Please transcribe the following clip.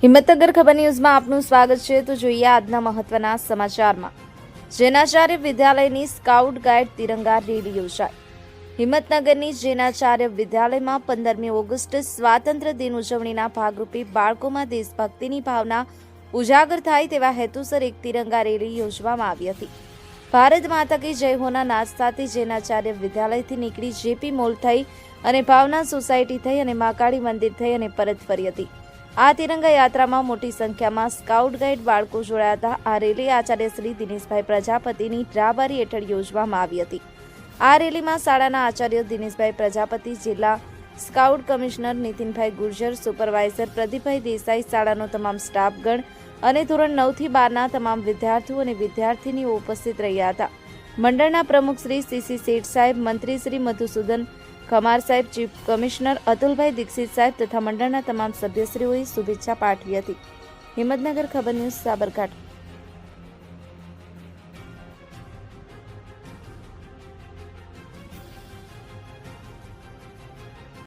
હિંમતનગર ખબર ન્યૂઝમાં આપનું સ્વાગત છે. તો જોઈએ આજના મહત્વના સમાચારમાં. જૈનાચાર્ય વિદ્યાલયની સ્કાઉટ ગાઈડ તિરંગા રેલી યોજાઈ. હિંમતનગરની જૈનાચાર્ય વિદ્યાલયમાં પંદરમી ઓગસ્ટ સ્વાતંત્ર્ય દિન ઉજવણીના ભાગરૂપે બાળકોમાં દેશભક્તિની ભાવના ઉજાગર થાય તેવા હેતુસર એક તિરંગા રેલી યોજવામાં આવી હતી. ભારત માતા કી જય હોના નાચ સાથે જૈનાચાર્ય વિદ્યાલયથી નીકળી જેપી મોલ થઈ અને ભાવના સોસાયટી થઈ અને મહાકાળી મંદિર થઈ અને પરત ફરી હતી. આ તિરંગા યાત્રામાં મોટી સંખ્યામાં સ્કાઉટ ગાઈડ બાળકો જોડાયા હતા. આ રેલી આચાર્ય શ્રી દિનેશભાઈ પ્રજાપતિની ડ્રાબારી હેઠળ યોજવામાં આવી હતી. આ રેલીમાં શાળાના આચાર્ય દિનેશભાઈ પ્રજાપતિ, જિલ્લા scout commissioner Nitinbhai Gurjar, supervisor Pradeepbhai Desai, શાળાનો તમામ સ્ટાફગણ અને ધોરણ નવથી બારના તમામ વિદ્યાર્થીઓ અને વિદ્યાર્થીનીઓ ઉપસ્થિત રહ્યા હતા. મંડળના પ્રમુખ શ્રી સીસી શેઠ સાહેબ, મંત્રી શ્રી મધુસૂદન ખમાર સાહેબ, ચીફ કમિશનર અતુલભાઈ દીક્ષિત સાહેબ તથા મંડળના તમામ સભ્યશ્રીઓએ શુભેચ્છા પાઠવી હતી. હિંમતનગર ખબર ન્યૂઝ સાબરકાંઠા.